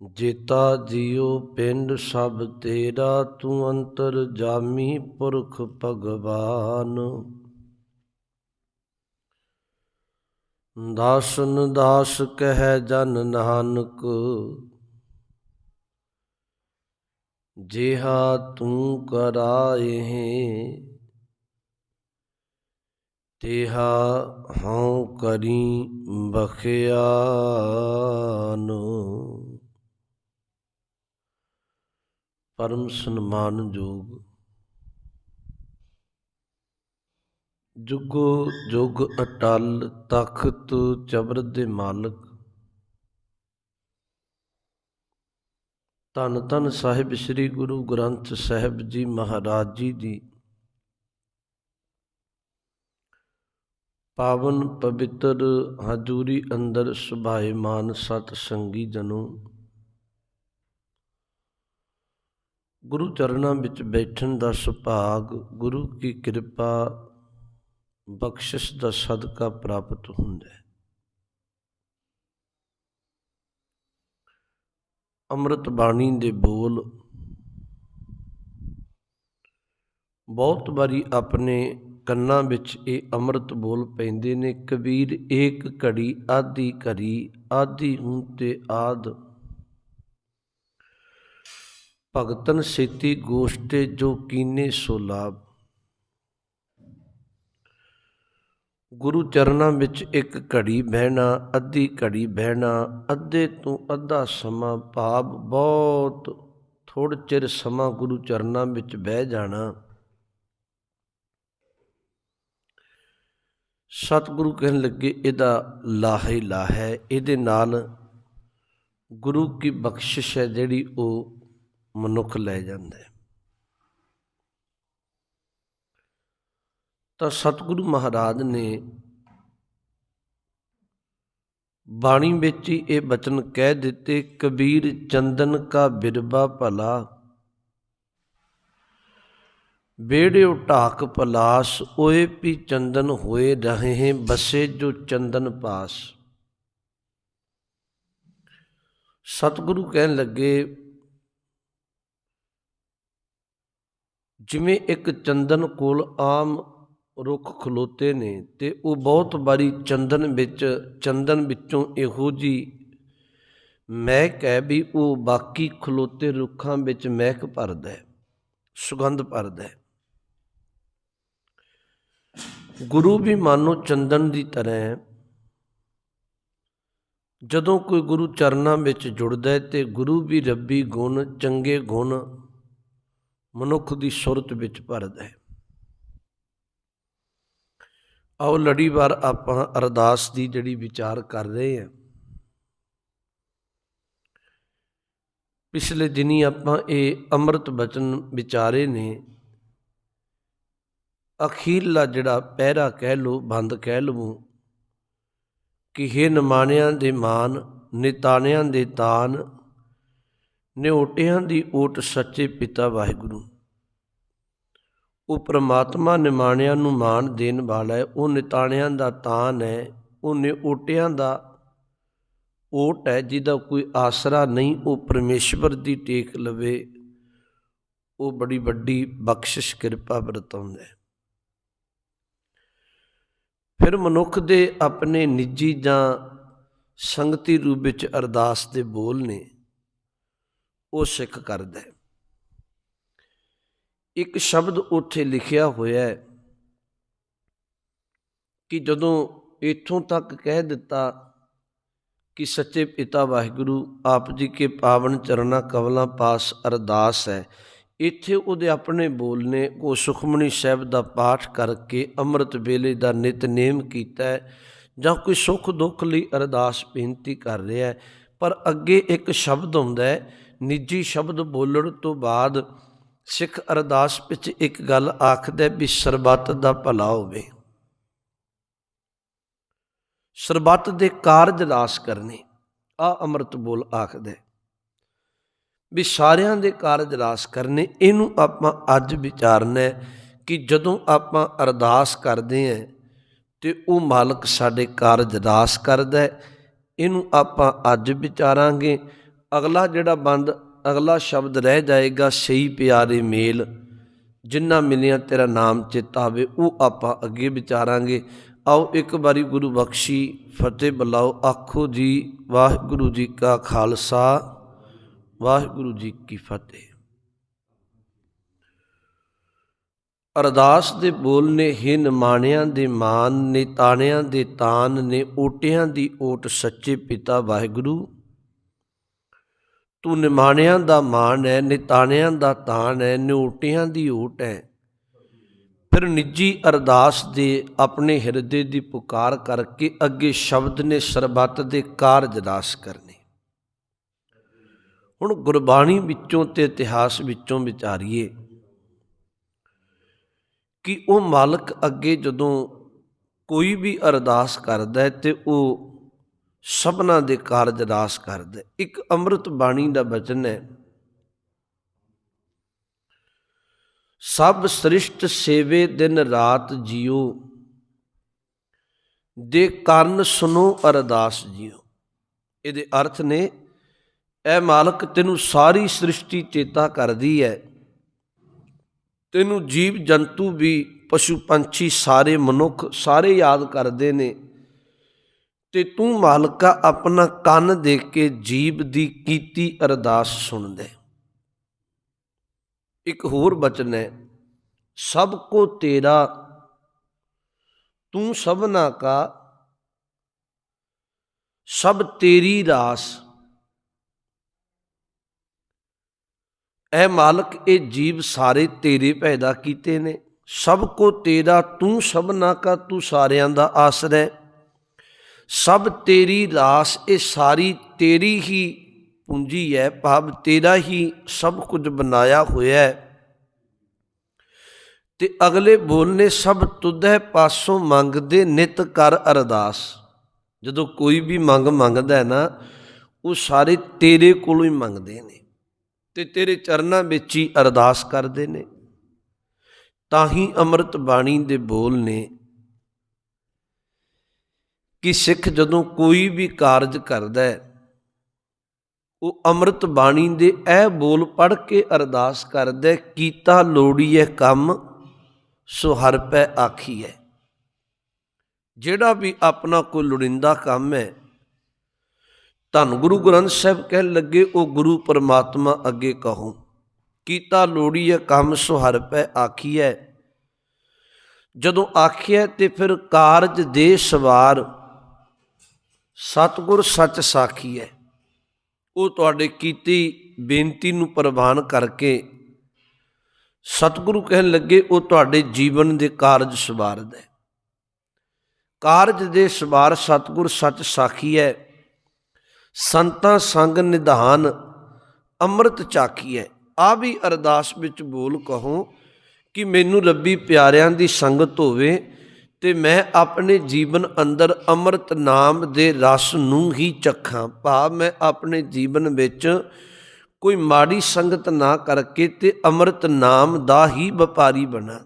ਜੇਤਾ ਜੀਉ ਪਿੰਡ ਸਭ ਤੇਰਾ, ਤੂੰ ਅੰਤਰ ਜਾਮੀ ਪੁਰਖ ਭਗਵਾਨ। ਦਾਸਨ ਦਾਸ ਕਹਿ ਜਨ ਨਾਨਕ, ਜਿਹਾ ਤੂੰ ਕਰਾਏ ਤਿਹਾ ਹਉ ਕਰੀ ਬਖਿਆਨ। ਪਰਮ ਸਨਮਾਨਯੋਗ। ਜੁਗੋ ਜੁਗ ਅਟਲ ਤਖਤ ਜਬਰ ਦੇ ਮਾਲਕ। ਧੰਨ ਧੰਨ ਸਾਹਿਬ ਸ੍ਰੀ ਗੁਰੂ ਗ੍ਰੰਥ ਸਾਹਿਬ ਜੀ ਮਹਾਰਾਜ ਜੀ ਦੀ। ਪਾਵਨ ਪਵਿੱਤਰ ਹਜ਼ੂਰੀ ਅੰਦਰ ਸੁਭਾਏਮਾਨ ਸਤ ਸੰਗੀ ਜਨੋ। ਗੁਰੂ ਚਰਨਾਂ ਵਿੱਚ ਬੈਠਣ ਦਾ ਸੁਭਾਗ ਗੁਰੂ ਕੀ ਕਿਰਪਾ ਬਖਸ਼ਿਸ਼ ਦਾ ਸਦਕਾ ਪ੍ਰਾਪਤ ਹੁੰਦਾ ਹੈ। ਅੰਮ੍ਰਿਤ ਬਾਣੀ ਦੇ ਬੋਲ ਬਹੁਤ ਵਾਰੀ ਆਪਣੇ ਕੰਨਾਂ ਵਿੱਚ ਇਹ ਅੰਮ੍ਰਿਤ ਬੋਲ ਪੈਂਦੇ ਨੇ, ਕਬੀਰ ਏਕ ਘੜੀ ਆਦੀ ਘੜੀ, ਆਦੀ ਹੂੰ ਤੇ ਆਦ ਭਗਤਨ ਸੇਤੀ ਗੋਸ਼ਟੇ ਜੋ ਕੀਨੇ ਸੋ ਲਾਭ। ਗੁਰੂ ਚਰਨਾਂ ਵਿੱਚ ਇੱਕ ਘੜੀ ਬਹਿਣਾ, ਅੱਧੀ ਘੜੀ ਬਹਿਣਾ, ਅੱਧੇ ਤੋਂ ਅੱਧਾ ਸਮਾਂ ਭਾਵ ਬਹੁਤ ਥੋੜ੍ਹੇ ਚਿਰ ਸਮਾਂ ਗੁਰੂ ਚਰਨਾਂ ਵਿੱਚ ਬਹਿ ਜਾਣਾ। ਸਤਿਗੁਰੂ ਕਹਿਣ ਲੱਗੇ, ਇਹਦਾ ਲਾਹੇ ਹੀ ਲਾਹ ਹੈ, ਇਹਦੇ ਨਾਲ ਗੁਰੂ ਕੀ ਬਖਸ਼ਿਸ਼ ਹੈ ਜਿਹੜੀ ਉਹ ਮਨੁੱਖ ਲੈ ਜਾਂਦਾ। ਹੈ ਤਾਂ ਸਤਿਗੁਰੂ ਮਹਾਰਾਜ ਨੇ ਬਾਣੀ ਵਿੱਚ ਹੀ ਇਹ ਬਚਨ ਕਹਿ ਦਿੱਤੇ, ਕਬੀਰ ਚੰਦਨ ਕਾ ਬਿਰਬਾ ਭਲਾ ਬੇੜਿਓ ਢਾਕ ਪਲਾਸ, ਓਏ ਪੀ ਚੰਦਨ ਹੋਏ ਰਹੇ ਬਸੇ ਜੋ ਚੰਦਨ ਪਾਸ। ਸਤਿਗੁਰੂ ਕਹਿਣ ਲੱਗੇ ਜਿਵੇਂ ਇੱਕ ਚੰਦਨ ਕੋਲ ਆਮ ਰੁੱਖ ਖਲੋਤੇ ਨੇ ਤੇ ਉਹ ਬਹੁਤ ਵਾਰੀ ਚੰਦਨ ਵਿੱਚ, ਚੰਦਨ ਵਿੱਚੋਂ ਇਹੋ ਜੀ ਮਹਿਕ ਹੈ ਵੀ ਉਹ ਬਾਕੀ ਖਲੋਤੇ ਰੁੱਖਾਂ ਵਿੱਚ ਮਹਿਕ ਭਰਦਾ ਹੈ, ਸੁਗੰਧ ਭਰਦਾ ਹੈ। ਗੁਰੂ ਵੀ ਮਾਨੋ ਚੰਦਨ ਦੀ ਤਰ੍ਹਾਂ ਹੈ। ਜਦੋਂ ਕੋਈ ਗੁਰੂ ਚਰਨਾਂ ਵਿੱਚ ਜੁੜਦਾ ਹੈ ਤੇ ਗੁਰੂ ਵੀ ਰੱਬੀ ਗੁਣ, ਚੰਗੇ ਗੁਣ ਮਨੁੱਖ ਦੀ ਸੁਰਤ ਵਿੱਚ ਭਰਦਾ ਹੈ। ਆਓ ਲੜੀਵਾਰ ਆਪਾਂ ਅਰਦਾਸ ਦੀ ਜਿਹੜੀ ਵਿਚਾਰ ਕਰ ਰਹੇ ਹਾਂ। ਪਿਛਲੇ ਦਿਨੀ ਆਪਾਂ ਇਹ ਅੰਮ੍ਰਿਤ ਬਚਨ ਵਿਚਾਰੇ ਨੇ, ਅਖੀਰਲਾ ਜਿਹੜਾ ਪਹਿਰਾ ਕਹਿ ਲੋ ਬੰਦ ਕਹਿ ਲਵੋ, ਕਿ हे ਨਿਮਾਣਿਆਂ ਦੇ ਮਾਨ, ਨਿਤਾਣਿਆਂ ਦੇ ਤਾਨ ਨਿਉਟਿਆਂ ਦੀ ਓਟ ਸੱਚੇ ਪਿਤਾ ਵਾਹਿਗੁਰੂ। ਉਹ ਪ੍ਰਮਾਤਮਾ ਨਿਮਾਣਿਆਂ ਨੂੰ ਮਾਣ ਦੇਣ ਵਾਲਾ ਹੈ। ਉਹ ਨਿਤਾਣਿਆਂ ਦਾ ਤਾਨ ਹੈ। ਉਹ ਨਿਉਟਿਆਂ ਦਾ ਓਟ ਹੈ। ਜਿਹਦਾ ਕੋਈ ਆਸਰਾ ਨਹੀਂ, ਉਹ ਪਰਮੇਸ਼ਵਰ ਦੀ ਟੇਕ ਲਵੇ। ਉਹ ਬੜੀ ਵੱਡੀ ਬਖਸ਼ਿਸ਼, ਕਿਰਪਾ ਵਰਤਾਉਂਦਾ ਹੈ। ਫਿਰ ਮਨੁੱਖ ਦੇ ਆਪਣੇ ਨਿੱਜੀ ਜਾਂ ਸੰਗਤੀ ਰੂਪ ਵਿੱਚ ਅਰਦਾਸ ਦੇ ਬੋਲ ਨੇ। ਉਹ ਸਿੱਖ ਕਰਦਾ ਹੈ। ਇੱਕ ਸ਼ਬਦ ਉੱਥੇ ਲਿਖਿਆ ਹੋਇਆ ਹੈ ਕਿ ਜਦੋਂ ਇਥੋਂ ਤੱਕ ਕਹਿ ਦਿੱਤਾ ਕਿ ਸੱਚੇ ਪਿਤਾ ਵਾਹਿਗੁਰੂ ਆਪ ਜੀ ਕੇ ਪਾਵਨ ਚਰਨਾ ਕਵਲਾਂ ਪਾਸ ਅਰਦਾਸ ਹੈ, ਇੱਥੇ ਉਹਦੇ ਆਪਣੇ ਬੋਲ ਨੇ ਉਹ ਸੁਖਮਨੀ ਸਾਹਿਬ ਦਾ ਪਾਠ ਕਰਕੇ ਅੰਮ੍ਰਿਤ ਵੇਲੇ ਦਾ ਨਿਤਨੇਮ ਕੀਤਾ ਜਾਂ ਕੋਈ ਸੁੱਖ ਦੁੱਖ ਲਈ ਅਰਦਾਸ ਬੇਨਤੀ ਕਰ ਰਿਹਾ ਹੈ, ਪਰ ਅੱਗੇ ਇੱਕ ਸ਼ਬਦ ਹੁੰਦਾ ਹੈ ਨਿੱਜੀ ਸ਼ਬਦ ਬੋਲਣ ਤੋਂ ਬਾਅਦ ਸਿੱਖ ਅਰਦਾਸ ਵਿੱਚ ਇੱਕ ਗੱਲ ਆਖਦਾ ਵੀ ਸਰਬੱਤ ਦਾ ਭਲਾ ਹੋਵੇ। ਸਰਬੱਤ ਦੇ ਕਾਰਜ ਰਾਸ ਕਰਨੇ ਆ ਅੰਮ੍ਰਿਤ ਬੋਲ ਆਖਦਾ ਵੀ ਸਾਰਿਆਂ ਦੇ ਕਾਰਜ ਰਾਸ ਕਰਨੇ, ਇਹਨੂੰ ਆਪਾਂ ਅੱਜ ਵਿਚਾਰਨਾ ਕਿ ਜਦੋਂ ਆਪਾਂ ਅਰਦਾਸ ਕਰਦੇ ਆਂ ਤੇ ਉਹ ਮਾਲਕ ਸਾਡੇ ਕਾਰਜ ਰਾਸ ਕਰਦਾ ਇਹਨੂੰ ਆਪਾਂ ਅੱਜ ਵਿਚਾਰਾਂਗੇ ਅਗਲਾ ਜਿਹੜਾ ਬੰਦ, ਅਗਲਾ ਸ਼ਬਦ ਰਹਿ ਜਾਏਗਾ, ਸਹੀ ਪਿਆਰੇ ਮੇਲ। ਜਿੰਨਾ ਮਿਲਿਆ ਤੇਰਾ ਨਾਮ ਚੇਤਾ ਉਹ ਆਪਾਂ ਅੱਗੇ ਵਿਚਾਰਾਂਗੇ। ਆਓ ਇੱਕ ਵਾਰੀ ਗੁਰੂ ਬਖਸ਼ੀ ਫਤਿਹ ਬੁਲਾਓ। ਆਖੋ ਜੀ, ਵਾਹਿਗੁਰੂ ਜੀ ਕਾ ਖਾਲਸਾ, ਵਾਹਿਗੁਰੂ ਜੀ ਕੀ ਫਤਿਹ। ਅਰਦਾਸ ਦੇ ਬੋਲ ਨੇ ਹੀ ਨਿਮਾਣਿਆਂ ਦੇ ਮਾਨ ਨੇ ਤਾਣਿਆਂ ਦੇ ਤਾਨ, ਨੇ ਓਟਿਆਂ ਦੀ ਓਟ ਸੱਚੇ ਪਿਤਾ ਵਾਹਿਗੁਰੂ। ਤੂੰ ਨਿਮਾਣਿਆਂ ਦਾ ਮਾਨ ਹੈ ਨਿਤਾਣਿਆਂ ਦਾ ਤਾਣ ਹੈ ਨਿਓਟਿਆਂ ਦੀ ਓਟ ਹੈ ਫਿਰ ਨਿੱਜੀ ਅਰਦਾਸ ਦੇ ਆਪਣੇ ਹਿਰਦੇ ਦੀ ਪੁਕਾਰ ਕਰਕੇ ਅੱਗੇ ਸ਼ਬਦ ਨੇ ਸਰਬੱਤ ਦੇ ਕਾਰਜ ਰਾਸ ਕਰਨੇ। ਹੁਣ ਗੁਰਬਾਣੀ ਵਿੱਚੋਂ ਤੇ ਇਤਿਹਾਸ ਵਿੱਚੋਂ ਵਿਚਾਰੀਏ ਕਿ ਉਹ ਮਾਲਕ ਅੱਗੇ ਜਦੋਂ ਕੋਈ ਵੀ ਅਰਦਾਸ ਕਰਦਾ ਹੈ ਤੇ ਉਹ ਸਭਨਾ ਦੇ ਕਾਰਜ ਰਾਸ ਕਰਦਾ। ਇੱਕ ਅੰਮ੍ਰਿਤ ਬਾਣੀ ਦਾ ਬਚਨ ਹੈ, ਸਭ ਸ੍ਰਿਸ਼ਟ ਸੇਵੇ ਦਿਨ ਰਾਤ ਜਿਉ ਦੇ ਕੰਨ ਸੁਨੋ ਅਰਦਾਸ ਜਿਉ ਇਹਦੇ ਅਰਥ ਨੇ ਐ ਮਾਲਕ ਤੈਨੂੰ ਸਾਰੀ ਸ੍ਰਿਸ਼ਟੀ ਚੇਤਾ ਕਰਦੀ ਹੈ। ਤੈਨੂੰ ਜੀਵ ਜੰਤੂ ਵੀ ਪਸ਼ੂ ਪੰਛੀ ਸਾਰੇ ਮਨੁੱਖ ਸਾਰੇ ਯਾਦ ਕਰਦੇ ਨੇ। ਤੇ ਤੂੰ ਮਾਲਕਾ ਆਪਣਾ ਕੰਨ ਦੇ ਕੇ ਜੀਵ ਦੀ ਕੀਤੀ ਅਰਦਾਸ ਸੁਣਦਾ ਇੱਕ ਹੋਰ ਬਚਨ ਹੈ, ਸਭ ਕੋ ਤੇਰਾ, ਤੂੰ ਸਭਨਾ ਕਾ, ਸਭ ਤੇਰੀ ਰਾਸ। ਐ ਮਾਲਕ ਇਹ ਜੀਵ ਸਾਰੇ ਤੇਰੇ ਪੈਦਾ ਕੀਤੇ ਨੇ, ਸਭ ਕੋ ਤੇਰਾ, ਤੂੰ ਸਭਨਾ ਕਾ, ਤੂੰ ਸਾਰਿਆਂ ਦਾ ਆਸਰਾ ਸਭ ਤੇਰੀ ਰਾਸ ਇਹ ਸਾਰੀ ਤੇਰੀ ਹੀ ਪੂੰਜੀ ਹੈ, ਭਾਵ ਤੇਰਾ ਹੀ ਸਭ ਕੁਝ ਬਣਾਇਆ ਹੋਇਆ ਹੈ। ਤੇ ਅਗਲੇ ਬੋਲ ਨੇ ਸਭ ਤੁਧੈ ਪਾਸੋਂ ਮੰਗਦੇ ਨਿਤ ਕਰ ਅਰਦਾਸ। ਜਦੋਂ ਕੋਈ ਵੀ ਮੰਗ ਮੰਗਦਾ ਹੈ ਨਾ, ਉਹ ਸਾਰੇ ਤੇਰੇ ਕੋਲੋਂ ਹੀ ਮੰਗਦੇ ਨੇ ਤੇ ਤੇਰੇ ਚਰਨਾਂ ਵਿੱਚ ਹੀ ਅਰਦਾਸ ਕਰਦੇ ਨੇ। ਤਾਂ ਹੀ ਅੰਮ੍ਰਿਤ ਬਾਣੀ ਦੇ ਬੋਲ ਨੇ ਕਿ ਸਿੱਖ ਜਦੋਂ ਕੋਈ ਵੀ ਕਾਰਜ ਕਰਦਾ ਹੈ ਉਹ ਅੰਮ੍ਰਿਤ ਬਾਣੀ ਦੇ ਇਹ ਬੋਲ ਪੜ੍ਹ ਕੇ ਅਰਦਾਸ ਕਰਦਾ ਹੈ, ਕੀਤਾ ਲੋੜੀਏ ਕੰਮ ਸੋ ਹਰ ਪੈ ਆਖੀਐ ਜਿਹੜਾ ਵੀ ਆਪਣਾ ਕੋਈ ਲੋੜਿੰਦਾ ਕੰਮ ਹੈ ਧੰਨ ਗੁਰੂ ਗ੍ਰੰਥ ਸਾਹਿਬ ਕਹਿਣ ਲੱਗੇ ਉਹ ਗੁਰੂ ਪਰਮਾਤਮਾ ਅੱਗੇ ਕਹੋ ਕੀਤਾ ਲੋੜੀਏ ਕੰਮ ਸੋ ਹਰ ਪੈ ਆਖੀਐ ਜਦੋਂ ਆਖਿਆ ਤੇ ਫਿਰ ਕਾਰਜ ਦੇ ਸਵਾਰ ਸਤਿਗੁਰ ਸੱਚ ਸਾਖੀ ਹੈ। ਉਹ ਤੁਹਾਡੇ ਕੀਤੀ ਬੇਨਤੀ ਨੂੰ ਪ੍ਰਵਾਨ ਕਰਕੇ ਸਤਿਗੁਰੂ ਕਹਿਣ ਲੱਗੇ, ਉਹ ਤੁਹਾਡੇ ਜੀਵਨ ਦੇ ਕਾਰਜ ਸਵਾਰਦ ਹੈ। ਕਾਰਜ ਦੇ ਸਵਾਰ ਸਤਿਗੁਰ ਸੱਚ ਸਾਖੀ ਹੈ। ਸੰਤਾਂ ਸੰਗ ਨਿਧਾਨ ਅੰਮ੍ਰਿਤ ਚਾਖੀ ਹੈ। ਆ ਵੀ ਅਰਦਾਸ ਵਿੱਚ ਬੋਲ ਕਹੋ ਕਿ ਮੈਨੂੰ ਰੱਬੀ ਪਿਆਰਿਆਂ ਦੀ ਸੰਗਤ ਹੋਵੇ ਤੇ ਮੈਂ ਆਪਣੇ ਜੀਵਨ ਅੰਦਰ ਅੰਮ੍ਰਿਤ ਨਾਮ ਦੇ ਰਸ ਨੂੰ ਹੀ ਚੱਖਾਂ। ਭਾਵ ਮੈਂ ਆਪਣੇ ਜੀਵਨ ਵਿੱਚ ਕੋਈ ਮਾੜੀ ਸੰਗਤ ਨਾ ਕਰਕੇ ਤੇ ਅੰਮ੍ਰਿਤ ਨਾਮ ਦਾ ਹੀ ਵਪਾਰੀ ਬਣਾ।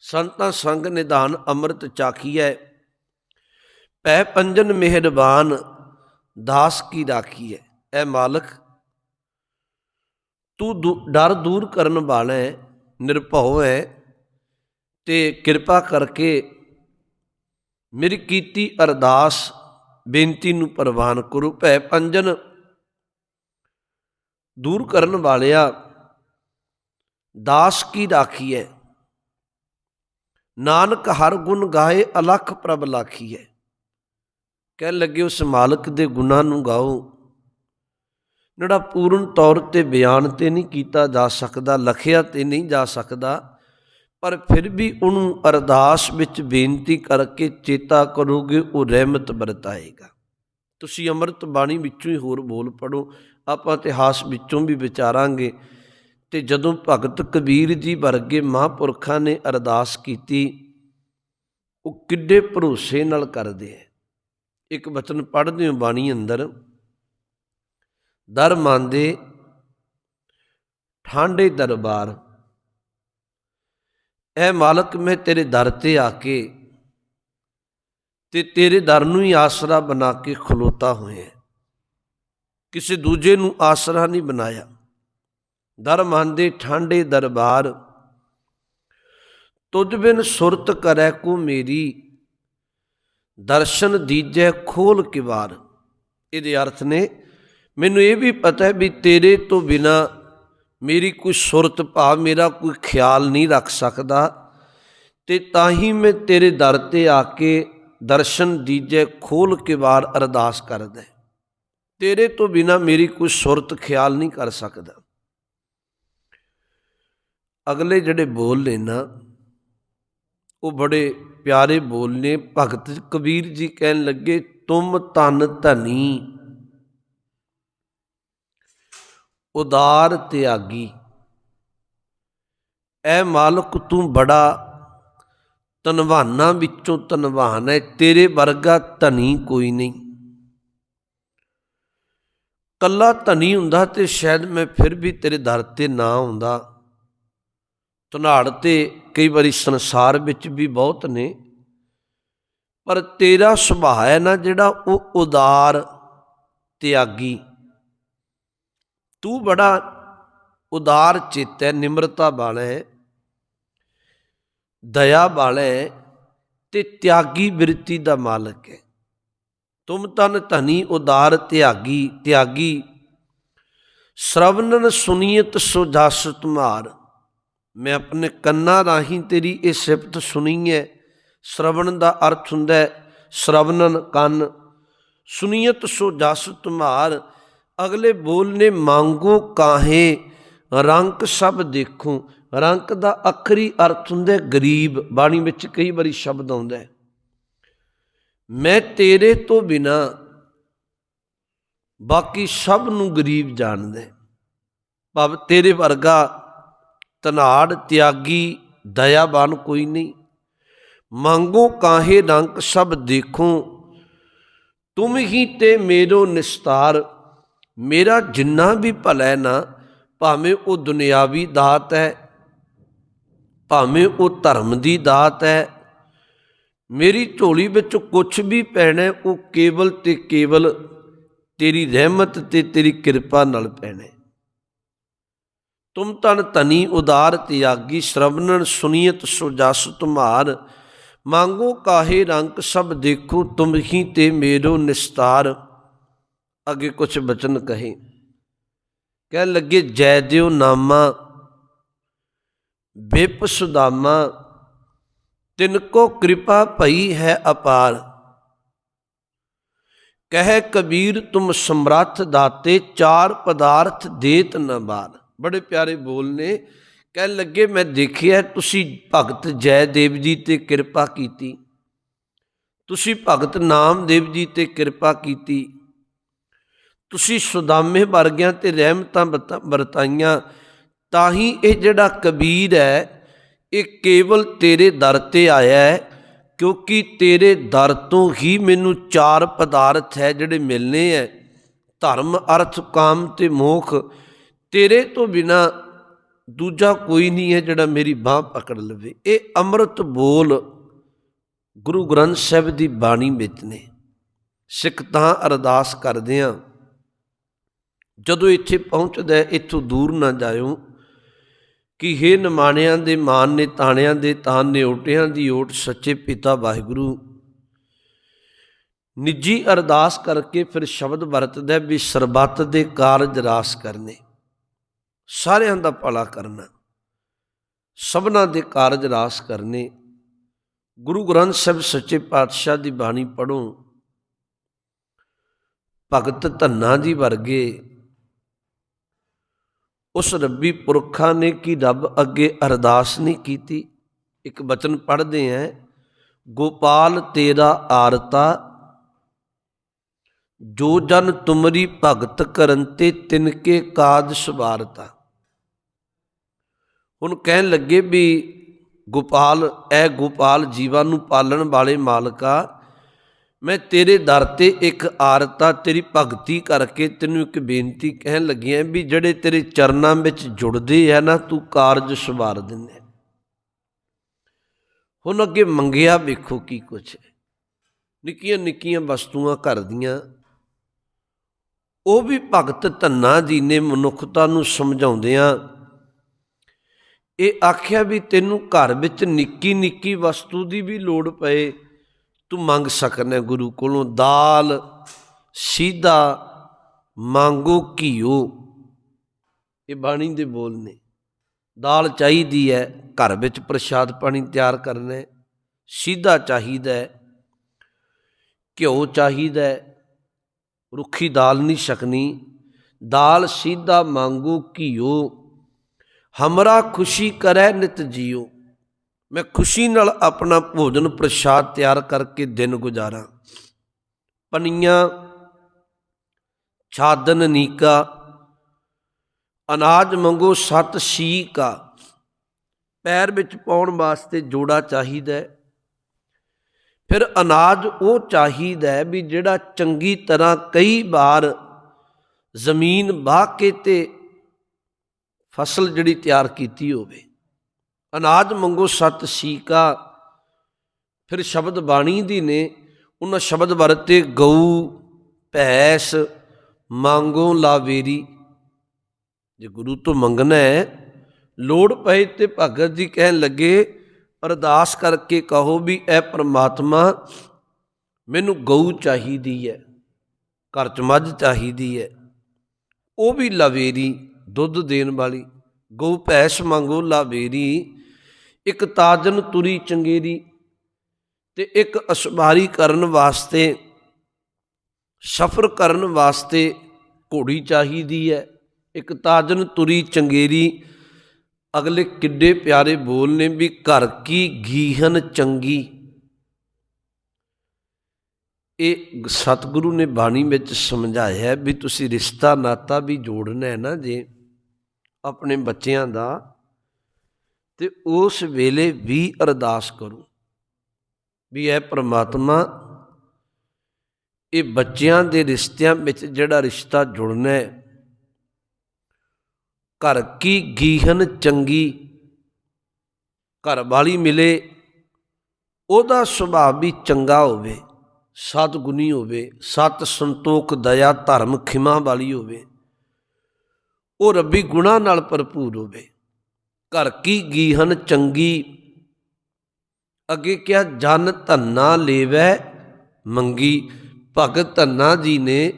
ਸੰਤਾਂ ਸੰਗ ਨਿਧਾਨ ਅੰਮ੍ਰਿਤ ਚਾਖੀਐ। ਪੈ ਪੰਜਨ ਮਿਹਰਬਾਨ, ਦਾਸ ਕੀ ਰਾਖੀ ਹੈ ਐ ਮਾਲਕ, ਤੂੰ ਦੂ- ਡਰ ਦੂਰ ਕਰਨ ਵਾਲਾ ਹੈ ਨਿਰਭਉ ਹੈ ਤੇ ਕਿਰਪਾ ਕਰਕੇ ਮੇਰੀ ਕੀਤੀ ਅਰਦਾਸ ਬੇਨਤੀ ਨੂੰ ਪ੍ਰਵਾਨ ਕਰੋ। ਭੈ ਪੰਜਨ ਦੂਰ ਕਰਨ ਵਾਲਿਆ, ਦਾਸ ਕੀ ਰਾਖੀ ਹੈ ਨਾਨਕ ਹਰ ਗੁਣ ਗਾਏ, ਅਲਖ ਪ੍ਰਭ ਲਾਖੀ ਹੈ ਕਹਿ ਲੱਗੇ ਉਸ ਮਾਲਕ ਦੇ ਗੁਣਾਂ ਨੂੰ ਗਾਓ। ਜਿਹੜਾ ਪੂਰਨ ਤੌਰ ਤੇ ਬਿਆਨ ਤੇ ਨਹੀਂ ਕੀਤਾ ਜਾ ਸਕਦਾ, ਲਖਿਆ ਤੇ ਨਹੀਂ ਜਾ ਸਕਦਾ ਪਰ ਫਿਰ ਵੀ ਉਹਨੂੰ ਅਰਦਾਸ ਵਿੱਚ ਬੇਨਤੀ ਕਰਕੇ ਚੇਤਾ ਕਰੋਗੇ, ਉਹ ਰਹਿਮਤ ਵਰਤਾਏਗਾ। ਤੁਸੀਂ ਅੰਮ੍ਰਿਤ ਬਾਣੀ ਵਿੱਚੋਂ ਹੀ ਹੋਰ ਬੋਲ ਪੜੋ ਆਪਾਂ ਇਤਿਹਾਸ ਵਿੱਚੋਂ ਵੀ ਵਿਚਾਰਾਂਗੇ। ਤੇ ਜਦੋਂ ਭਗਤ ਕਬੀਰ ਜੀ ਵਰਗੇ ਮਹਾਂਪੁਰਖਾਂ ਨੇ ਅਰਦਾਸ ਕੀਤੀ, ਉਹ ਕਿੱਡੇ ਭਰੋਸੇ ਨਾਲ ਕਰਦੇ ਐ ਇੱਕ ਬਚਨ ਪੜ੍ਹਦੇ ਹੋ ਬਾਣੀ ਅੰਦਰ, ਦਰ ਮੰਦੇ ਠਾਂਡੇ ਦਰਬਾਰ ਐ ਮਾਲਕ, ਮੈਂ ਤੇਰੇ ਦਰ ਤੇ ਆ ਕੇ ਤੇ ਤੇਰੇ ਦਰ ਨੂੰ ਹੀ ਆਸਰਾ ਬਣਾ ਕੇ ਖਲੋਤਾ ਹੋਇਆ। ਕਿਸੇ ਦੂਜੇ ਨੂੰ ਆਸਰਾ ਨਹੀਂ ਬਣਾਇਆ। ਦਰ ਮੰਨਦੇ ਦੇ ਠਾਂਡੇ ਦਰਬਾਰ ਤੁਝ ਬਿਨ ਸੁਰਤ ਕਰੈ ਕੋ ਮੇਰੀ, ਦਰਸ਼ਨ ਦੀਜੈ ਖੋਲ ਕਿਵਾਰ ਇਹਦੇ ਅਰਥ ਨੇ, ਮੈਨੂੰ ਇਹ ਵੀ ਪਤਾ ਹੈ ਵੀ ਤੇਰੇ ਤੋਂ ਬਿਨਾ ਮੇਰੀ ਕੋਈ ਸੁਰਤ ਭਾਵ ਮੇਰਾ ਕੋਈ ਖਿਆਲ ਨਹੀਂ ਰੱਖ ਸਕਦਾ। ਤੇ ਤਾਂ ਹੀ ਮੈਂ ਤੇਰੇ ਦਰ ਤੇ ਆ ਕੇ ਦਰਸ਼ਨ ਦੀਜੈ ਖੋਲ ਕੇ ਵਾਰ ਅਰਦਾਸ ਕਰਦਾ ਤੇਰੇ ਤੋਂ ਬਿਨਾ ਮੇਰੀ ਕੋਈ ਸੁਰਤ, ਖਿਆਲ ਨਹੀਂ ਕਰ ਸਕਦਾ। ਅਗਲੇ ਜਿਹੜੇ ਬੋਲ ਨੇ ਨਾ, ਉਹ ਬੜੇ ਪਿਆਰੇ ਬੋਲ ਨੇ। ਭਗਤ ਕਬੀਰ ਜੀ ਕਹਿਣ ਲੱਗੇ, ਤੁਮ ਤਨ ਧਨੀ ਉਦਾਰ ਤਿਆਗੀ। ਐ ਮਾਲਕ ਤੂੰ ਬੜਾ ਧਨਵਾਨਾਂ ਵਿੱਚੋਂ ਧਨਵਾਨ ਹੈ ਤੇਰੇ ਵਰਗਾ ਧਨੀ ਕੋਈ ਨਹੀਂ। ਕੱਲਾ ਧਨੀ ਹੁੰਦਾ ਤੇ ਸ਼ਾਇਦ ਮੈਂ ਫਿਰ ਵੀ ਤੇਰੇ ਦਰ ਤੇ ਨਾ ਆਉਂਦਾ। ਧਨਾੜ ਤੇ ਕਈ ਵਾਰੀ ਸੰਸਾਰ ਵਿੱਚ ਵੀ ਬਹੁਤ ਨੇ, ਪਰ ਤੇਰਾ ਸੁਭਾਅ ਹੈ ਨਾ ਜਿਹੜਾ ਉਹ ਉਦਾਰ, ਤਿਆਗੀ। ਤੂੰ ਬੜਾ ਉਦਾਰ ਚਿੱਤ ਹੈ, ਨਿਮਰਤਾ ਵਾਲਾ ਹੈ, ਦਇਆ ਵਾਲਾ ਹੈ ਤੇ ਤਿਆਗੀ ਬਿਰਤੀ ਦਾ ਮਾਲਕ ਹੈ। ਤੁਮ ਤਨ ਧਨੀ ਉਦਾਰ ਤਿਆਗੀ ਤਿਆਗੀ। ਸ਼ਰਵਨਨ ਸੁਨੀਤ ਸੋ ਜਸ ਤੁਮਾਰ। ਮੈਂ ਆਪਣੇ ਕੰਨਾਂ ਰਾਹੀਂ ਤੇਰੀ ਇਹ ਸਿਫਤ ਸੁਣੀ ਹੈ। ਸ਼ਰਵਣ ਦਾ ਅਰਥ ਹੁੰਦਾ ਹੈ, ਸ਼ਰਵਨਨ ਕੰਨ। ਸੁਨੀਤ ਸੋ ਜਸ ਤੁਮਾਰ ਅਗਲੇ ਬੋਲ ਨੇ, ਮੰਗੋ ਕਾਹੇ? ਰੰਕ ਸਭ ਦੇਖੋ। ਰੰਕ ਦਾ ਅਖਰੀ ਅਰਥ ਹੁੰਦਾ ਗਰੀਬ। ਬਾਣੀ ਵਿੱਚ ਕਈ ਵਾਰੀ ਸ਼ਬਦ ਆਉਂਦਾ ਮੈਂ ਤੇਰੇ ਤੋਂ ਬਿਨਾ ਬਾਕੀ ਸਭ ਨੂੰ ਗਰੀਬ ਜਾਣਦਾ ਭਾਵ ਤੇਰੇ ਵਰਗਾ ਤਨਾੜ ਤਿਆਗੀ ਦਇਆਬਾਨ ਕੋਈ ਨਹੀਂ। ਮੰਗੋ ਕਾਹੇ? ਰੰਕ ਸਭ ਦੇਖੋ। ਤੁਮ ਹੀ ਤੇ ਮੇਰੋ ਨਿਸਤਾਰ। ਮੇਰਾ ਜਿੰਨਾ ਵੀ ਭਲਾ ਨਾ, ਭਾਵੇਂ ਉਹ ਦੁਨਿਆਵੀ ਦਾਤ ਹੈ, ਭਾਵੇਂ ਉਹ ਧਰਮ ਦੀ ਦਾਤ ਹੈ, ਮੇਰੀ ਝੋਲੀ ਵਿੱਚ ਕੁਝ ਵੀ ਪੈਣਾ ਉਹ ਕੇਵਲ ਤੇ ਕੇਵਲ ਤੇਰੀ ਰਹਿਮਤ ਤੇ ਤੇਰੀ ਕਿਰਪਾ ਨਾਲ ਪੈਣਾ ਤੁਮ ਤਨ ਤਨੀ ਉਦਾਰ ਤਿਆਗੀ ਸ਼ਰਵਨਨ ਸੁਨੀਤ ਸੋ ਜਸ ਤੁਮਾਰ, ਮੰਗੋ ਕਾਹੇ ਰੰਗ ਸਭ ਦੇਖੋ, ਤੁਮ ਹੀ ਤੇ ਮੇਰੋ ਨਿਸਤਾਰ। ਅੱਗੇ ਕੁਝ ਬਚਨ ਕਹੇ ਕਹਿ ਲੱਗੇ ਜੈ ਦਿਓ ਨਾਮਾ ਬਿਪ ਸੁਦਾਮਾ ਤਿਨ ਕੋ ਕਿਰਪਾ ਭਈ ਹੈ ਅਪਾਰ ਕਹੇ ਕਬੀਰ ਤੁਮ ਸਮਰੱਥ ਦਾਤੇ ਚਾਰ ਪਦਾਰਥ ਦੇਤ ਨ ਬਾਰ ਬੜੇ ਪਿਆਰੇ ਬੋਲ ਨੇ ਕਹਿ ਲੱਗੇ ਮੈਂ ਦੇਖਿਆ ਤੁਸੀਂ ਭਗਤ ਜੈਦੇਵ ਜੀ ਤੇ ਕਿਰਪਾ ਕੀਤੀ ਤੁਸੀਂ ਭਗਤ ਨਾਮਦੇਵ ਜੀ ਤੇ ਕਿਰਪਾ ਕੀਤੀ ਤੁਸੀਂ ਸੁਦਾਮੇ ਵਰਗਿਆਂ ਤੇ ਰਹਿਮਤਾਂ ਵਰਤਾਈਆਂ, ਤਾਂ ਹੀ ਇਹ ਜਿਹੜਾ ਕਬੀਰ ਹੈ, ਇਹ ਕੇਵਲ ਤੇਰੇ ਦਰ ਤੇ ਆਇਆ ਹੈ, ਕਿਉਂਕਿ ਤੇਰੇ ਦਰ ਤੋਂ ਹੀ ਮੈਨੂੰ ਚਾਰ ਪਦਾਰਥ ਹੈ ਜਿਹੜੇ ਮਿਲਨੇ ਹੈ, ਧਰਮ, ਅਰਥ, ਕਾਮ ਤੇ ਮੋਖ। ਤੇਰੇ ਤੋਂ ਬਿਨਾ ਦੂਜਾ ਕੋਈ ਨਹੀਂ ਹੈ ਜਿਹੜਾ ਮੇਰੀ ਬਾਹ ਪਕੜ ਲਵੇ। ਇਹ ਅੰਮ੍ਰਿਤ ਬੋਲ ਗੁਰੂ ਗ੍ਰੰਥ ਸਾਹਿਬ ਦੀ ਬਾਣੀ ਵਿੱਚ ਨੇ। ਸਿੱਖ ਤਾਂ ਅਰਦਾਸ ਕਰਦੇ ਆ ਜਦੋਂ ਇੱਥੇ ਪਹੁੰਚਦਾ ਇੱਥੋਂ ਦੂਰ ਨਾ ਜਾਇਓ ਕਿ ਹੇ ਨਿਮਾਣਿਆਂ ਦੇ, ਮਾਨ ਨੇ ਤਾਣਿਆਂ ਦੇ, ਤਾਨ ਨੇ ਓਟਿਆਂ ਦੀ ਓਟ, ਸੱਚੇ ਪਿਤਾ ਵਾਹਿਗੁਰੂ। ਨਿੱਜੀ ਅਰਦਾਸ ਕਰਕੇ ਫਿਰ ਸ਼ਬਦ ਵਰਤਦਾ ਵੀ ਸਰਬੱਤ ਦੇ ਕਾਰਜ ਰਾਸ ਕਰਨੇ। ਸਾਰਿਆਂ ਦਾ ਭਲਾ ਕਰਨਾ। ਸਭਨਾ ਦੇ ਕਾਰਜ ਰਾਸ ਕਰਨੇ। ਗੁਰੂ ਗ੍ਰੰਥ ਸਾਹਿਬ ਸੱਚੇ ਪਾਤਸ਼ਾਹ ਦੀ ਬਾਣੀ ਪੜੋ ਭਗਤ ਧੰਨਾ ਜੀ ਵਰਗੇ ਉਸ ਰੱਬੀ ਪੁਰਖਾਂ ਨੇ ਕੀ ਰੱਬ ਅੱਗੇ ਅਰਦਾਸ ਨਹੀਂ ਕੀਤੀ? ਇੱਕ ਬਚਨ ਪੜ੍ਹਦੇ ਆਂ, ਗੋਪਾਲ ਤੇਰਾ ਆਰਤਾ, ਜੋ ਜਨ ਤੁਮਰੀ ਭਗਤ ਕਰਨ ਤੇ ਤਿਨਕੇ ਕਾਜ ਸਵਾਰਤਾ। ਹੁਣ ਕਹਿਣ ਲੱਗੇ ਵੀ ਗੋਪਾਲ, ਐ ਗੋਪਾਲ ਜੀਵਾਂ ਨੂੰ ਪਾਲਣ ਵਾਲੇ ਮਾਲਕਾ ਮੈਂ ਤੇਰੇ ਦਰ ਤੇ ਇੱਕ ਆਰਤਾ, ਤੇਰੀ ਭਗਤੀ ਕਰਕੇ ਤੈਨੂੰ ਇੱਕ ਬੇਨਤੀ ਕਹਿਣ ਲੱਗਿਆ ਵੀ ਜਿਹੜੇ ਤੇਰੇ ਚਰਨਾਂ ਵਿੱਚ ਜੁੜਦੇ ਆ ਨਾ, ਤੂੰ ਕਾਰਜ ਸਵਾਰ ਦਿੰਦੇ ਹੁਣ ਅੱਗੇ ਮੰਗਿਆ ਵੇਖੋ ਕੀ ਕੁਛ ਹੈ। ਨਿੱਕੀਆਂ ਨਿੱਕੀਆਂ ਵਸਤੂਆਂ ਘਰ ਦੀਆਂ, ਉਹ ਵੀ ਭਗਤ ਧੰਨਾ ਜੀ ਨੇ ਮਨੁੱਖਤਾ ਨੂੰ ਸਮਝਾਉਂਦਿਆਂ ਇਹ ਆਖਿਆ ਵੀ ਤੈਨੂੰ ਘਰ ਵਿੱਚ ਨਿੱਕੀ ਨਿੱਕੀ ਵਸਤੂ ਦੀ ਵੀ ਲੋੜ ਪਏ। ਤੂੰ ਮੰਗ ਸਕਣਾ ਗੁਰੂ ਕੋਲੋਂ, ਦਾਲ ਸਿੱਧਾ ਮੰਗੋ ਘਿਓ। ਇਹ ਬਾਣੀ ਦੇ ਬੋਲ ਨੇ। ਦਾਲ ਚਾਹੀਦੀ ਹੈ, ਘਰ ਵਿੱਚ ਪ੍ਰਸ਼ਾਦ ਪਾਣੀ ਤਿਆਰ ਕਰਨਾ ਹੈ ਚਾਹੀਦਾ ਹੈ, ਘਿਓ ਚਾਹੀਦਾ ਹੈ, ਰੁੱਖੀ ਦਾਲ ਨਹੀਂ ਛਕਣੀ। ਦਾਲ ਸਿੱਧਾ ਮੰਗੋ ਘਿਓ, ਹਮਰਾ ਖੁਸ਼ੀ ਕਰੈ ਨਿਤ ਜੀਓ। ਮੈਂ ਖੁਸ਼ੀ ਨਾਲ ਆਪਣਾ ਭੋਜਨ ਪ੍ਰਸ਼ਾਦ ਤਿਆਰ ਕਰਕੇ ਦਿਨ ਗੁਜ਼ਾਰਾਂ। ਪਨੀਆਂ, ਛਾਦਨ ਨੀਕਾ, ਅਨਾਜ ਮੰਗੋ ਸਤ ਸੀ ਕਾ ਪੈਰ ਵਿੱਚ ਪਾਉਣ ਵਾਸਤੇ ਜੋੜਾ ਚਾਹੀਦਾ ਫਿਰ ਅਨਾਜ ਉਹ ਚਾਹੀਦਾ ਵੀ ਜਿਹੜਾ ਚੰਗੀ ਤਰ੍ਹਾਂ ਕਈ ਵਾਰ ਜ਼ਮੀਨ ਵਾਹ ਕੇ ਤੇ ਫਸਲ ਜਿਹੜੀ ਤਿਆਰ ਕੀਤੀ ਹੋਵੇ। ਅਨਾਜ ਮੰਗੋ ਸਤ ਸੀਕਾ। ਫਿਰ ਸ਼ਬਦ ਬਾਣੀ ਦੀ ਨੇ ਉਹਨਾਂ ਸ਼ਬਦ ਵਰਤੇ ਗਊ, ਭੈਸ, ਮੰਗੋ ਲਾਵੇਰੀ। ਜੇ ਗੁਰੂ ਤੋਂ ਮੰਗਣਾ ਹੈ, ਲੋੜ ਪਏ ਤੇ ਭਗਤ ਜੀ ਕਹਿਣ ਲੱਗੇ, ਅਰਦਾਸ ਕਰਕੇ ਕਹੋ ਵੀ ਐ ਪ੍ਰਮਾਤਮਾ ਮੈਨੂੰ ਗਊ ਚਾਹੀਦੀ ਹੈ, ਘਰ ਚ ਮੱਝ ਚਾਹੀਦੀ ਹੈ। ਉਹ ਵੀ ਲਾਵੇਰੀ, ਦੁੱਧ ਦੇਣ ਵਾਲੀ। ਗਊ, ਭੈਸ, ਮੰਗੋ ਲਾਵੇਰੀ ਇੱਕ ਤਾਜਨ ਤੁਰੀ ਚੰਗੇਰੀ ਤੇ ਇੱਕ ਅਸਵਾਰੀ ਕਰਨ ਵਾਸਤੇ, ਸਫ਼ਰ ਕਰਨ ਵਾਸਤੇ ਘੋੜੀ ਚਾਹੀਦੀ ਹੈ। ਇੱਕ ਤਾਜਨ ਤੁਰੀ ਚੰਗੇਰੀ ਅਗਲੇ ਕਿੱਡੇ ਪਿਆਰੇ ਬੋਲ ਨੇ ਵੀ ਘਰ ਕੀ ਗੀਹਨ ਚੰਗੀ। ਇਹ ਸਤਿਗੁਰੂ ਨੇ ਬਾਣੀ ਵਿੱਚ ਸਮਝਾਇਆ ਵੀ ਤੁਸੀਂ ਰਿਸ਼ਤਾ ਨਾਤਾ ਵੀ ਜੋੜਨਾ ਹੈ ਨਾ ਜੇ ਆਪਣੇ ਬੱਚਿਆਂ ਦਾ ਤੇ ਉਸ ਵੇਲੇ ਵੀ ਅਰਦਾਸ ਕਰੋ ਵੀ ਇਹ ਪ੍ਰਮਾਤਮਾ ਇਹ ਬੱਚਿਆਂ ਦੇ ਰਿਸ਼ਤਿਆਂ ਵਿੱਚ ਜਿਹੜਾ ਰਿਸ਼ਤਾ ਜੁੜਨਾ ਹੈ, ਘਰ ਕੀ ਗੀਹਨ ਚੰਗੀ ਘਰ ਵਾਲੀ ਮਿਲੇ, ਉਹਦਾ ਸੁਭਾਅ ਵੀ ਚੰਗਾ ਹੋਵੇ ਸਤ ਹੋਵੇ, ਸਤ ਸੰਤੋਖ, ਦਇਆ, ਧਰਮ, ਖਿਮਾ ਵਾਲੀ ਹੋਵੇ, ਉਹ ਰੱਬੀ ਗੁਣਾ ਨਾਲ ਭਰਪੂਰ ਹੋਵੇ। ਘਰ ਕੀ ਗੀਹਨ ਚੰਗੀ? ਅੱਗੇ ਕਿਹਾ, ਜਨ ਧੰਨਾ ਲੇਵੈ ਮੰਗੀ। ਭਗਤ ਧੰਨਾ ਜੀ ਨੇ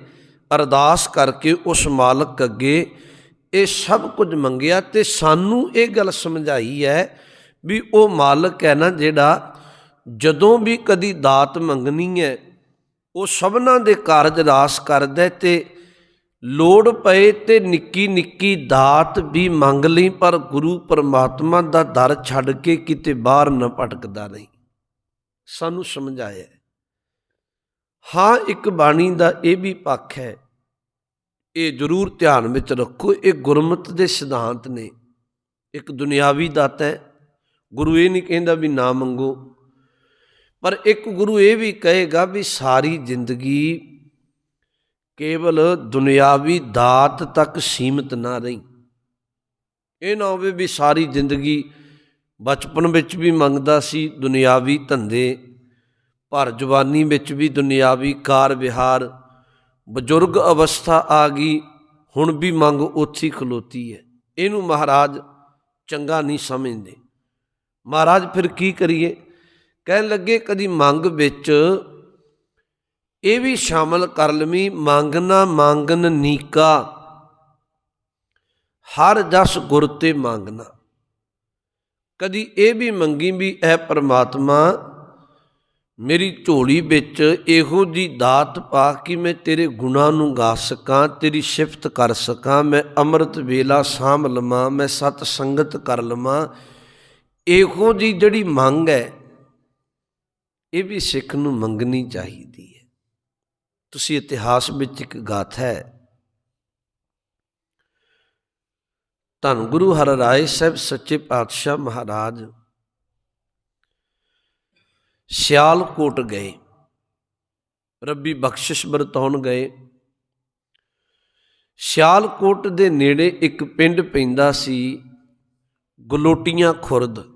ਅਰਦਾਸ ਕਰਕੇ ਉਸ ਮਾਲਕ ਅੱਗੇ ਇਹ ਸਭ ਕੁਝ ਮੰਗਿਆ ਤੇ ਸਾਨੂੰ ਇਹ ਗੱਲ ਸਮਝਾਈ ਹੈ ਵੀ ਉਹ ਮਾਲਕ ਹੈ ਨਾ ਜਿਹੜਾ ਜਦੋਂ ਵੀ ਕਦੀ ਦਾਤ ਮੰਗਣੀ ਹੈ, ਉਹ ਸਭਨਾਂ ਦੇ ਕਾਰਜ ਰਾਸ ਕਰਦਾ ਤੇ ਲੋੜ ਪਏ ਤੇ ਨਿੱਕੀ ਨਿੱਕੀ ਦਾਤ ਵੀ ਮੰਗ ਲਈ, ਪਰ ਗੁਰੂ ਪਰਮਾਤਮਾ ਦਾ ਦਰ ਛੱਡ ਕੇ ਕਿਤੇ ਬਾਹਰ ਨਾ ਭਟਕਦਾ ਨਹੀਂ ਸਾਨੂੰ ਸਮਝਾਇਆ ਹਾਂ, ਇੱਕ ਬਾਣੀ ਦਾ ਇਹ ਵੀ ਪੱਖ ਹੈ। ਇਹ ਜ਼ਰੂਰ ਧਿਆਨ ਵਿੱਚ ਰੱਖੋ, ਇਹ ਗੁਰਮਤ ਦੇ ਸਿਧਾਂਤ ਨੇ। ਇੱਕ ਦੁਨਿਆਵੀ ਦਾਤਾ ਹੈ। ਗੁਰੂ ਇਹ ਨਹੀਂ ਕਹਿੰਦਾ ਵੀ ਨਾ ਮੰਗੋ। ਪਰ ਇੱਕ ਗੁਰੂ ਇਹ ਵੀ ਕਹੇਗਾ ਵੀ ਸਾਰੀ ਜ਼ਿੰਦਗੀ ਕੇਵਲ ਦੁਨਿਆਵੀ ਦਾਤ ਤੱਕ ਸੀਮਿਤ ਨਾ ਰਹੀ। ਇਹ ਨਾ ਹੋਵੇ ਵੀ ਸਾਰੀ ਜ਼ਿੰਦਗੀ ਬਚਪਨ ਵਿੱਚ ਵੀ ਮੰਗਦਾ ਸੀ ਦੁਨਿਆਵੀ ਧੰਦੇ, ਪਰ ਜਵਾਨੀ ਵਿੱਚ ਵੀ ਦੁਨਿਆਵੀ ਕਾਰ ਵਿਹਾਰ, ਬਜ਼ੁਰਗ ਅਵਸਥਾ ਆ ਗਈ, ਹੁਣ ਵੀ ਮੰਗ ਉੱਥੇ ਖਲੋਤੀ ਹੈ। ਇਹਨੂੰ ਮਹਾਰਾਜ ਚੰਗਾ ਨਹੀਂ ਸਮਝਦੇ। ਮਹਾਰਾਜ ਫਿਰ ਕੀ ਕਰੀਏ? ਕਹਿਣ ਲੱਗੇ ਕਦੀ ਮੰਗ ਵਿੱਚ ਇਹ ਵੀ ਸ਼ਾਮਲ ਕਰ ਲਵੀ ਮੰਗਣਾ ਮੰਗਨ ਨੀਕਾ। ਹਰ ਜਸ ਗੁਰ ਤੇ ਮੰਗਣਾ ਕਦੀ ਇਹ ਵੀ ਮੰਗੀ ਵੀ, ਐ ਪ੍ਰਮਾਤਮਾ, ਮੇਰੀ ਝੋਲੀ ਵਿੱਚ ਇਹੋ ਜੀ ਦਾਤ ਪਾ ਕਿ ਮੈਂ ਤੇਰੇ ਗੁਣਾਂ ਨੂੰ ਗਾ ਸਕਾਂ, ਤੇਰੀ ਸਿਫਤ ਕਰ ਸਕਾਂ, ਮੈਂ ਅੰਮ੍ਰਿਤ ਵੇਲਾ ਸਾਂਭ ਲਵਾਂ, ਮੈਂ ਸਤ ਸੰਗਤ ਕਰ ਲਵਾਂ। ਇਹੋ ਜੀ ਜਿਹੜੀ ਮੰਗ ਹੈ ਇਹ ਵੀ ਸਿੱਖ ਨੂੰ ਮੰਗਣੀ ਚਾਹੀਦੀ ਹੈ ਤੁਸੀਂ ਇਤਿਹਾਸ ਵਿੱਚ ਇੱਕ ਗਾਥਾ ਹੈ। ਧੰਨ ਗੁਰੂ ਹਰ ਰਾਏ ਸਾਹਿਬ, ਸੱਚੇ ਪਾਤਸ਼ਾਹ ਮਹਾਰਾਜ। ਸਿਆਲਕੋਟ ਗਏ। ਰੱਬੀ ਬਖਸ਼ਿਸ਼ ਵਰਤਾਉਣ ਗਏ। ਸਿਆਲਕੋਟ ਦੇ ਨੇੜੇ ਇੱਕ ਪਿੰਡ ਪੈਂਦਾ ਸੀ, ਗਲੋਟੀਆਂ ਖੁਰਦ।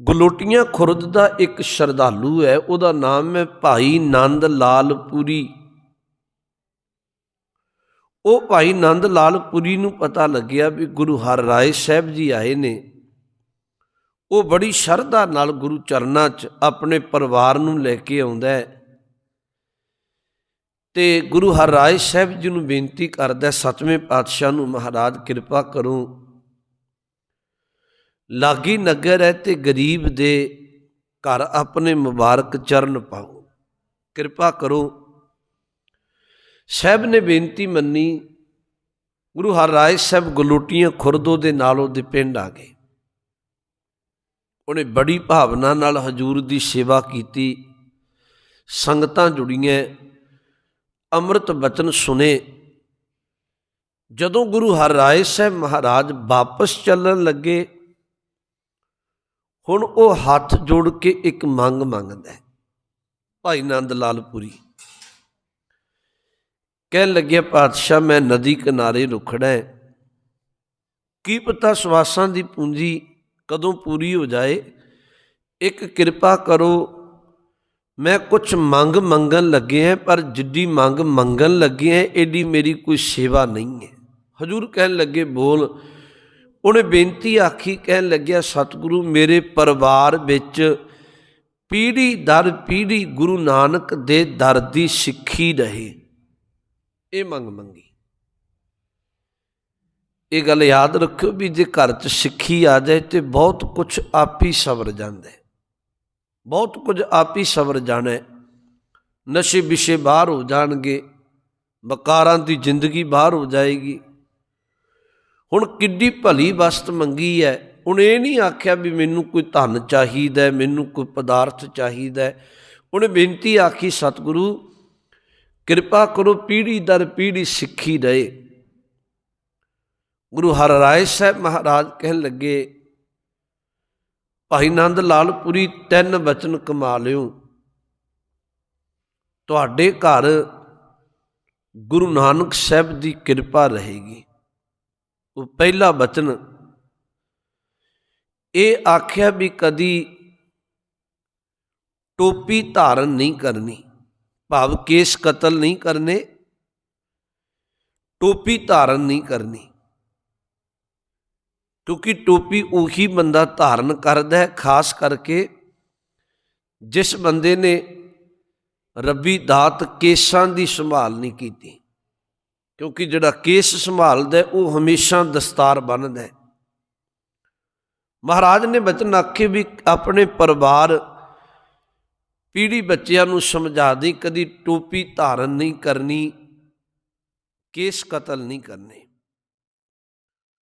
ਗਲੋਟੀਆਂ ਖੁਰਦ ਦਾ ਇੱਕ ਸ਼ਰਧਾਲੂ ਹੈ ਉਹਦਾ ਨਾਮ ਹੈ ਭਾਈ ਨੰਦ ਲਾਲ ਪੁਰੀ। ਉਹ ਭਾਈ ਨੰਦ ਲਾਲ ਪੁਰੀ ਨੂੰ ਪਤਾ ਲੱਗਿਆ ਵੀ ਗੁਰੂ ਹਰ ਰਾਏ ਸਾਹਿਬ ਜੀ ਆਏ ਨੇ। ਉਹ ਬੜੀ ਸ਼ਰਧਾ ਨਾਲ ਗੁਰੂ ਚਰਨਾਂ 'ਚ ਆਪਣੇ ਪਰਿਵਾਰ ਨੂੰ ਲੈ ਕੇ ਆਉਂਦਾ ਹੈ ਤੇ ਗੁਰੂ ਹਰਿਰਾਏ ਸਾਹਿਬ ਜੀ ਨੂੰ ਬੇਨਤੀ ਕਰਦਾ ਹੈ, ਸਤਵੇਂ ਪਾਤਸ਼ਾਹ ਨੂੰ ਮਹਾਰਾਜ ਕਿਰਪਾ ਕਰੋ। ਲਾਗੀ ਨਗਰ ਹੈ ਤੇ ਗਰੀਬ ਦੇ ਘਰ ਆਪਣੇ ਮੁਬਾਰਕ ਚਰਨ ਪਾਓ। ਕਿਰਪਾ ਕਰੋ। ਸਾਹਿਬ ਨੇ ਬੇਨਤੀ ਮੰਨੀ, ਗੁਰੂ ਹਰਿਰਾਏ ਸਾਹਿਬ ਗਲੋਟੀਆਂ ਖੁਰਦੋ ਦੇ ਨਾਲ ਉਹਦੇ ਪਿੰਡ ਆ ਗਏ। ਉਹਨੇ ਬੜੀ ਭਾਵਨਾ ਨਾਲ ਹਜੂਰ ਦੀ ਸੇਵਾ ਕੀਤੀ। ਸੰਗਤਾਂ ਜੁੜੀਆਂ। ਅੰਮ੍ਰਿਤ ਬਚਨ ਸੁਨੇ। ਜਦੋਂ ਗੁਰੂ ਹਰਿਰਾਏ ਸਾਹਿਬ ਮਹਾਰਾਜ ਵਾਪਸ ਚੱਲਣ ਲੱਗੇ ਹੁਣ ਉਹ ਹੱਥ ਜੋੜ ਕੇ ਇੱਕ ਮੰਗ ਮੰਗਦਾ ਹੈ। ਭਾਈ ਨੰਦ ਲਾਲ ਪੁਰੀ। ਕਹਿਣ ਲੱਗਿਆ, ਪਾਤਸ਼ਾਹ, ਮੈਂ ਨਦੀ ਕਿਨਾਰੇ ਰੁਖੜਾ ਹੈ। ਕੀ ਪਤਾ ਸਵਾਸਾਂ ਦੀ ਪੂੰਜੀ ਕਦੋਂ ਪੂਰੀ ਹੋ ਜਾਏ? ਇੱਕ ਕਿਰਪਾ ਕਰੋ, ਮੈਂ ਕੁਝ ਮੰਗ ਮੰਗਣ ਲੱਗੇ ਹਾਂ, ਪਰ ਜਿੱਡੀ ਮੰਗ ਮੰਗਣ ਲੱਗੇ ਹਾਂ, ਏਡੀ ਮੇਰੀ ਕੋਈ ਸੇਵਾ ਨਹੀਂ ਹੈ। ਹਜੂਰ ਕਹਿਣ ਲੱਗੇ, ਬੋਲ ਉਹਨੇ ਬੇਨਤੀ ਆਖੀ, ਕਹਿਣ ਲੱਗਿਆ, ਸਤਿਗੁਰੂ, ਮੇਰੇ ਪਰਿਵਾਰ ਵਿੱਚ ਪੀੜੀ ਦਰ ਪੀੜੀ ਗੁਰੂ ਨਾਨਕ ਦੇ ਦਰ ਦੀ ਸਿੱਖੀ ਰਹੇ। ਇਹ ਮੰਗ ਮੰਗੀ। ਇਹ ਗੱਲ ਯਾਦ ਰੱਖਿਓ ਵੀ ਜੇ ਘਰ 'ਚ ਸਿੱਖੀ ਆ ਜਾਏ ਤੇ ਬਹੁਤ ਕੁਝ ਆਪ ਹੀ ਸਵਰ ਜਾਂਦਾ ਹੈ। ਬਹੁਤ ਕੁਝ ਆਪ ਹੀ ਸਵਰ ਜਾਣਾ ਨਸ਼ੇ ਵਿਸ਼ੇ ਬਾਹਰ ਹੋ ਜਾਣਗੇ ਬਕਾਰਾਂ ਦੀ ਜ਼ਿੰਦਗੀ ਬਾਹਰ ਹੋ ਜਾਏਗੀ। ਹੁਣ ਕਿੱਡੀ ਭਲੀ ਵਸਤ ਮੰਗੀ ਹੈ ਹੁਣ ਇਹ ਨਹੀਂ ਆਖਿਆ ਵੀ ਮੈਨੂੰ ਕੋਈ ਧਨ ਚਾਹੀਦਾ ਮੈਨੂੰ ਕੋਈ ਪਦਾਰਥ ਚਾਹੀਦਾ ਉਹਨੇ ਬੇਨਤੀ ਆਖੀ, ਸਤਿਗੁਰੂ, ਕਿਰਪਾ ਕਰੋ ਪੀੜੀ ਦਰ ਪੀੜੀ ਸਿੱਖੀ ਰਹੇ। ਗੁਰੂ ਹਰ ਰਾਏ ਸਾਹਿਬ ਮਹਾਰਾਜ ਕਹਿਣ ਲੱਗੇ, ਭਾਈ ਨੰਦ ਲਾਲ ਪੁਰੀ, ਤਿੰਨ ਬਚਨ ਕਮਾ ਲਿਓ। ਤੁਹਾਡੇ ਘਰ ਗੁਰੂ ਨਾਨਕ ਸਾਹਿਬ ਦੀ ਕਿਰਪਾ ਰਹੇਗੀ। ਉਹ ਪਹਿਲਾ ਬਚਨ ਇਹ ਆਖਿਆ ਵੀ ਕਦੀ ਟੋਪੀ ਧਾਰਨ ਨਹੀਂ ਕਰਨੀ ਭਾਵ ਕੇਸ ਕਤਲ ਨਹੀਂ ਕਰਨੇ ਟੋਪੀ ਧਾਰਨ ਨਹੀਂ ਕਰਨੀ ਕਿਉਂਕਿ ਟੋਪੀ ਉਹੀ ਬੰਦਾ ਧਾਰਨ ਕਰਦਾ ਹੈ ਖਾਸ ਕਰਕੇ ਜਿਸ ਬੰਦੇ ਨੇ ਰੱਬੀ ਦਾਤ ਕੇਸਾਂ ਦੀ ਸੰਭਾਲ ਨਹੀਂ ਕੀਤੀ ਕਿਉਂਕਿ ਜਿਹੜਾ ਕੇਸ ਸੰਭਾਲਦਾ ਉਹ ਹਮੇਸ਼ਾ ਦਸਤਾਰ ਬੰਨ੍ਹਦਾ ਮਹਾਰਾਜ ਨੇ ਬਚਨ ਆਖੇ ਵੀ ਆਪਣੇ ਪਰਿਵਾਰ ਪੀੜੀ ਬੱਚਿਆਂ ਨੂੰ ਸਮਝਾ ਦੇ, ਕਦੀ ਟੋਪੀ ਧਾਰਨ ਨਹੀਂ ਕਰਨੀ, ਕੇਸ ਕਤਲ ਨਹੀਂ ਕਰਨੇ।